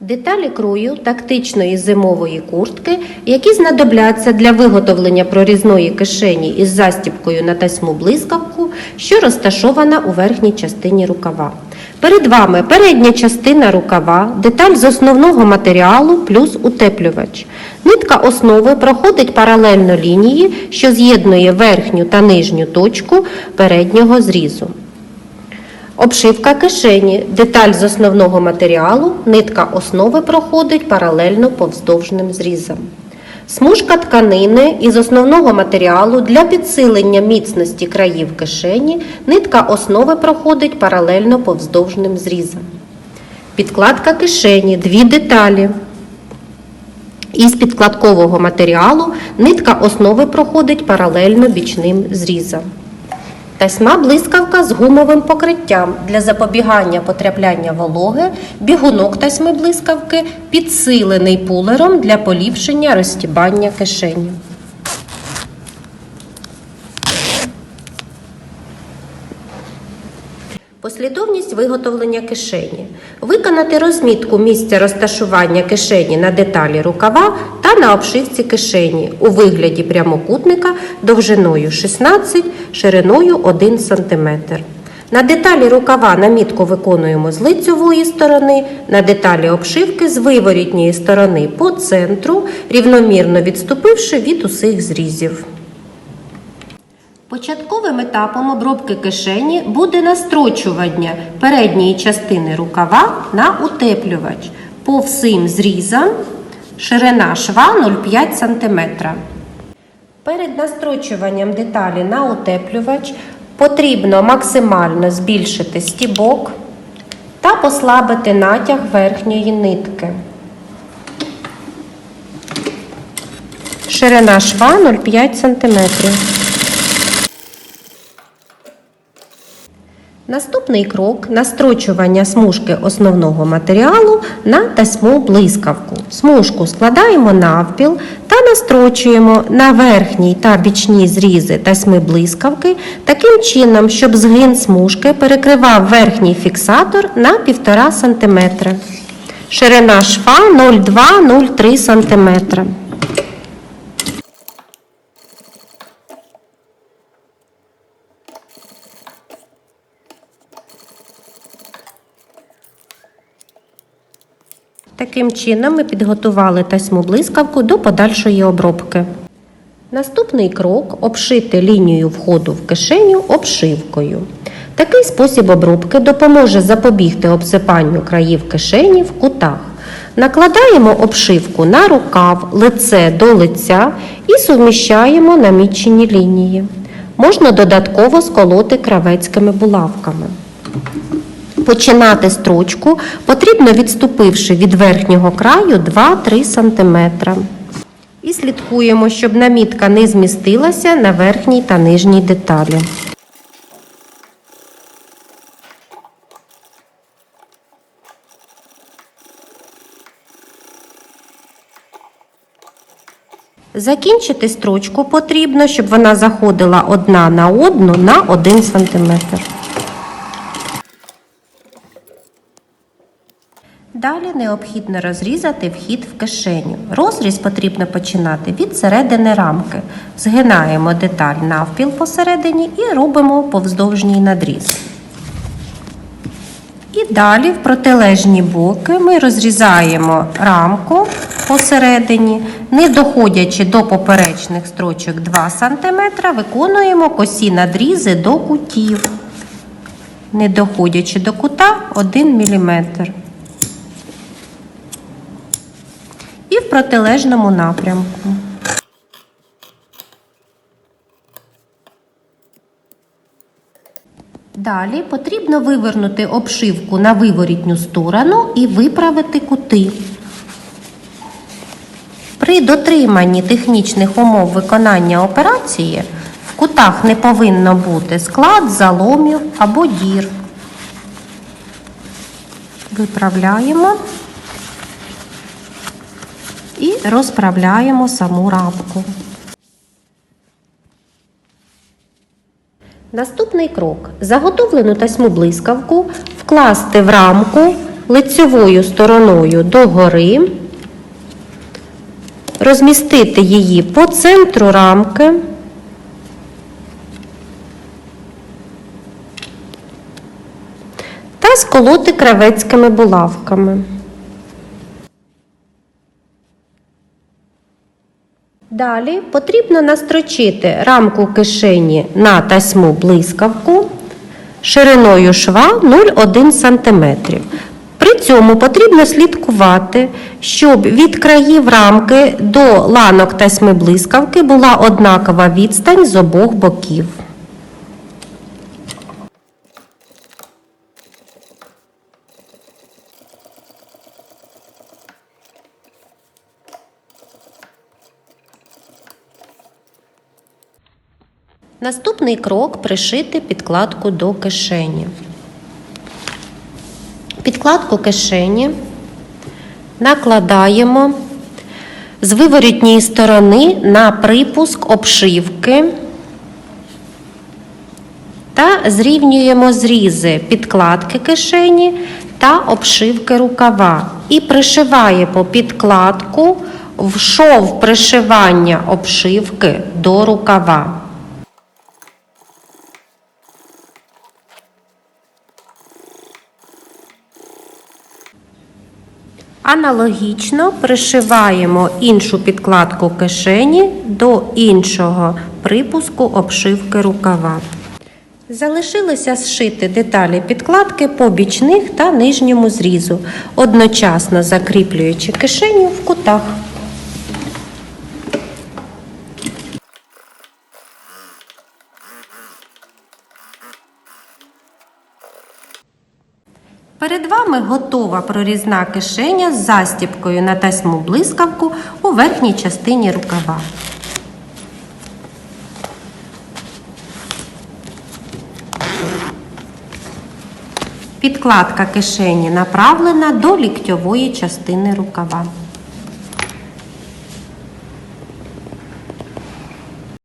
Деталі крою тактичної зимової куртки, які знадобляться для виготовлення прорізної кишені із застібкою на тасьму блискавку, що розташована у верхній частині рукава. Перед вами передня частина рукава, деталь з основного матеріалу плюс утеплювач. Нитка основи проходить паралельно лінії, що з'єднує верхню та нижню точку переднього зрізу. Обшивка кишені. Деталь з основного матеріалу. Нитка основи проходить паралельно повздовжним зрізам. Смужка тканини із основного матеріалу для підсилення міцності країв кишені. Нитка основи проходить паралельно повздовжним зрізам. Підкладка кишені. Дві деталі. Із підкладкового матеріалу нитка основи проходить паралельно бічним зрізам. Тасьма блискавка з гумовим покриттям для запобігання потрапляння вологи, бігунок тасьми блискавки підсилений пулером для поліпшення розтібання кишені. Послідовність виготовлення кишені. Виконати розмітку місця розташування кишені на деталі рукава та на обшивці кишені у вигляді прямокутника довжиною 16, шириною 1 см. На деталі рукава намітку виконуємо з лицьової сторони, на деталі обшивки з виворітньої сторони по центру, рівномірно відступивши від усіх зрізів. Початковим етапом обробки кишені буде настрочування передньої частини рукава на утеплювач по всім зрізам ширина шва 0,5 см. Перед настрочуванням деталі на утеплювач потрібно максимально збільшити стібок та послабити натяг верхньої нитки. Ширина шва 0,5 см. Наступний крок настрочування смужки основного матеріалу на тасьму блискавку. Смужку складаємо навпіл та настрочуємо на верхній та бічні зрізи тасьми блискавки таким чином, щоб згин смужки перекривав верхній фіксатор на 1,5 см. Ширина шва 0,2-0,3 см. Таким чином ми підготували тасьму блискавку до подальшої обробки. Наступний крок обшити лінію входу в кишеню обшивкою. Такий спосіб обробки допоможе запобігти обсипанню країв кишені в кутах. Накладаємо обшивку на рукав, лице до лиця і суміщаємо намічені лінії. Можна додатково сколоти кравецькими булавками. Починати строчку потрібно відступивши від верхнього краю 2-3 см. І слідкуємо, щоб намітка не змістилася на верхній та нижній деталі. Закінчити строчку потрібно, щоб вона заходила одна на одну на 1 см. Далі необхідно розрізати вхід в кишеню. Розріз потрібно починати від середини рамки. Згинаємо деталь навпіл посередині і робимо повздовжній надріз. І далі в протилежні боки ми розрізаємо рамку посередині, не доходячи до поперечних строчок 2 см, виконуємо косі надрізи до кутів, не доходячи до кута 1 мм. Протилежному напрямку. Далі потрібно вивернути обшивку на виворітню сторону і виправити кути. При дотриманні технічних умов виконання операції в кутах не повинно бути склад, заломів або дір. Виправляємо і розправляємо саму рамку. Наступний крок. Заготовлену тасьму блискавку вкласти в рамку лицевою стороною догори, розмістити її по центру рамки. Та сколоти кравецькими булавками. Далі потрібно настрочити рамку кишені на тасьму блискавку шириною шва 0,1 см. При цьому потрібно слідкувати, щоб від країв рамки до ланок тасьми блискавки була однакова відстань з обох боків. Наступний крок пришити підкладку до кишені. Підкладку кишені накладаємо з виворітньої сторони на припуск обшивки та зрівнюємо зрізи підкладки кишені та обшивки рукава і пришиваємо підкладку в шов пришивання обшивки до рукава. Аналогічно пришиваємо іншу підкладку кишені до іншого припуску обшивки рукава. Залишилося зшити деталі підкладки по бічних та нижньому зрізу, одночасно закріплюючи кишеню в кутах. Перед вами готова прорізна кишеня з застібкою на тасьму блискавку у верхній частині рукава. Підкладка кишені направлена до ліктьової частини рукава.